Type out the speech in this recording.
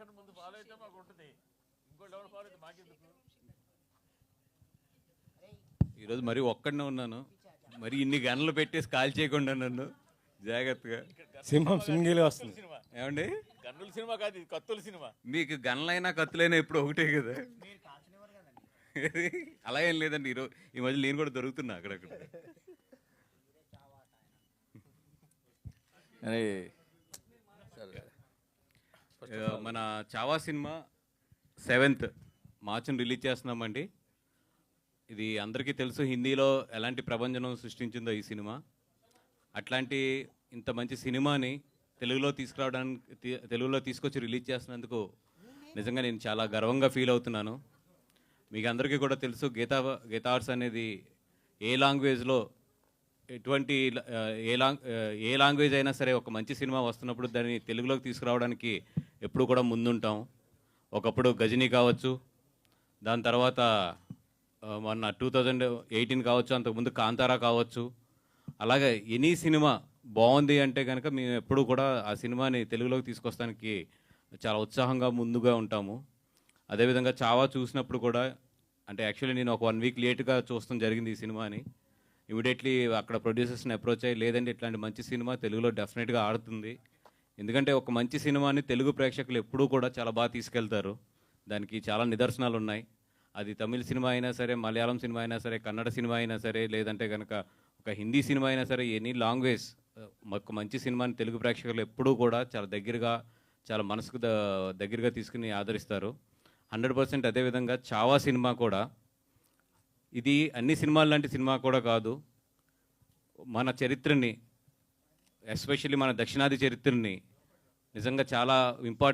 మాకన్నా ముందు ఫాలో అయితే మాకు ఉంటుంది. ఇంకోటి ఎవరు ఫాలో అయితే మాకెందుకు? ఈరోజు మరీ ఒక్కడనే ఉన్నాను. మరి ఇన్ని గన్నులు పెట్టేసి కాల్ చేయకుండా నన్ను. జాగ్రత్తగా. సింహం సింగిల్ వస్తుంది. సినిమా. ఏమండి? గన్నుల సినిమా కాదు ఇది కత్తుల సినిమా. మీకు గన్లైనా కత్తులైనా ఎప్పుడు ఒకటే కదా? అలా ఏం లేదండి. ఈరోజు ఈ మధ్య నేను కూడా దొరుకుతున్నా అక్కడక్కడ. ఆ, మన చావా సినిమా సెవెంత్ మార్చిని రిలీజ్ చేస్తున్నామండి. ఇది అందరికీ తెలుసు హిందీలో ఎలాంటి ప్రభంజనం సృష్టించిందో ఈ సినిమా. అట్లాంటి ఇంత మంచి సినిమాని తెలుగులో తీసుకురావడానికి తెలుగులో తీసుకొచ్చి రిలీజ్ చేసినందుకు నిజంగా నేను చాలా గర్వంగా ఫీల్ అవుతున్నాను. మీకు అందరికీ కూడా తెలుసు గీతా గీతార్స్ అనేది ఏ లాంగ్వేజ్లో ఎటువంటి ఏ లాంగ్ ఏ లాంగ్వేజ్ అయినా సరే ఒక మంచి సినిమా వస్తున్నప్పుడు దాన్ని తెలుగులోకి తీసుకురావడానికి ఎప్పుడు కూడా ముందుంటాం. ఒకప్పుడు గజనీ కావచ్చు దాని తర్వాత మొన్న టూ థౌజండ్ ఎయిటీన్ కావచ్చు అంతకుముందు కాంతారా కావచ్చు. అలాగే ఎనీ సినిమా బాగుంది అంటే కనుక మేము ఎప్పుడు కూడా ఆ సినిమాని తెలుగులోకి తీసుకొస్తానికి చాలా ఉత్సాహంగా ముందుగా ఉంటాము. అదేవిధంగా చావా చూసినప్పుడు కూడా అంటే యాక్చువల్లీ నేను ఒక వన్ వీక్ లేట్గా చూస్తాం జరిగింది ఈ సినిమాని. ఇమీడియట్లీ అక్కడ ప్రొడ్యూసర్స్ని అప్రోచ్ అయ్యి లేదంటే ఇట్లాంటి మంచి సినిమా తెలుగులో డెఫినెట్గా ఆడుతుంది. ఎందుకంటే ఒక మంచి సినిమాని తెలుగు ప్రేక్షకులు ఎప్పుడూ కూడా చాలా బాగా తీసుకెళ్తారు. దానికి చాలా నిదర్శనాలు ఉన్నాయి. అది తమిళ సినిమా అయినా సరే మలయాళం సినిమా అయినా సరే కన్నడ సినిమా అయినా సరే లేదంటే కనుక ఒక హిందీ సినిమా అయినా సరే ఎనీ లాంగ్వేజ్ ఒక మంచి సినిమాని తెలుగు ప్రేక్షకులు ఎప్పుడూ కూడా చాలా దగ్గరగా చాలా మనసుకు ద- దగ్గరగా తీసుకుని ఆదరిస్తారు. హండ్రెడ్ పర్సెంట్ అదేవిధంగా చావా సినిమా కూడా. ఇది అన్ని సినిమాల లాంటి సినిమా కూడా కాదు. మన చరిత్రని ఎస్పెషల్లీ మన దక్షిణాది చరిత్రని నిజంగా చాలా ఇంపార్టెంట్